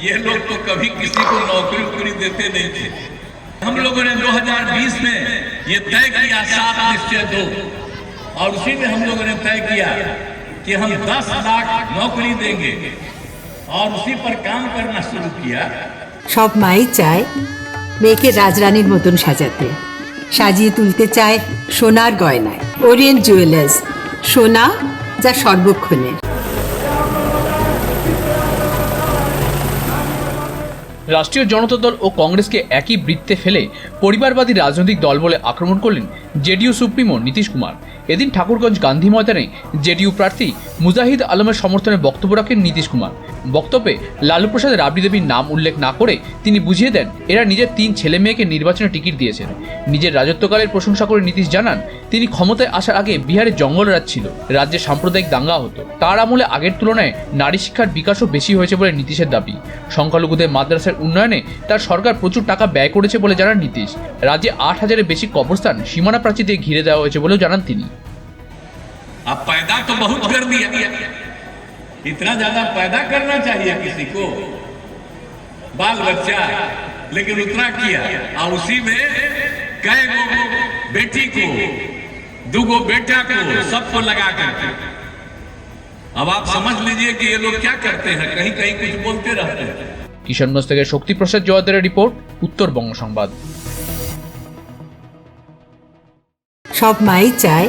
ये लोग तो कभी किसी को नौकरी उकरी देते नहीं थे हम लोगों ने 2020 में ये तय किया सात निश्चय दो और उसी में हम लोगों ने तय किया कि हम 10 लाख नौकरी देंगे और उसी पर काम करना शुरू किया সব মাই চায় মেয়েকে রাজরানীর মতন সাজাতে সাজিয়ে তুলতে চায় সোনার গয়নায় ওরিয়েন্ট জুয়েলার্স সোনা যা সর্বক্ষণের রাষ্ট্রীয় জনতা দল ও কংগ্রেসকে একই বৃত্তে ফেলে পরিবারবাদী রাজনৈতিক দল বলে আক্রমণ করলেন জেডিইউ সুপ্রিমো নীতিশ কুমার। এদিন ঠাকুরগঞ্জ গান্ধী ময়দানে জেডিইউ প্রার্থী মুজাহিদ আলমের সমর্থনে বক্তব্য রাখেন নীতিশ কুমার। বক্তব্যে লালু প্রসাদ রাবড়ি দেবীর নাম উল্লেখ না করে তিনি বুঝিয়ে দেন, এরা নিজের তিন ছেলে মেয়েকে নির্বাচনে টিকিট দিয়েছেন। নিজের রাজত্বকালের প্রশংসা করে নীতিশ জানান, তিনি ক্ষমতায় আসার আগে বিহারে জঙ্গলরাজ ছিল, রাজ্যে সাম্প্রদায়িক দাঙ্গা হতো। তার আমলে আগের তুলনায় নারী শিক্ষার বিকাশও বেশি হয়েছে বলে নীতিশের দাবি। সংখ্যালঘুদের মাদ্রাসার উন্নয়নে তার সরকার প্রচুর টাকা ব্যয় করেছে বলে জানান নীতিশ। রাজ্যে আট হাজারের বেশি কবরস্থান সীমানা প্রাচীর দিয়ে ঘিরে দেওয়া হয়েছে বলেও জানান তিনি। अब पैदा तो बहुत कर दिया इतना ज्यादा पैदा करना चाहिए किसी को बाल बच्चा लेकिन उतना किया और उसी में कई गो बेटी को दुगो बेटा को सबको लगा करके अब आप समझ लीजिए कि ये लोग क्या करते हैं कहीं कहीं कुछ बोलते रहते हैं কিশনগঞ্জ থেকে শক্তিপ্রসাদ জোয়ারদারের রিপোর্ট উত্তরবঙ্গ সংবাদ সব মাই চায়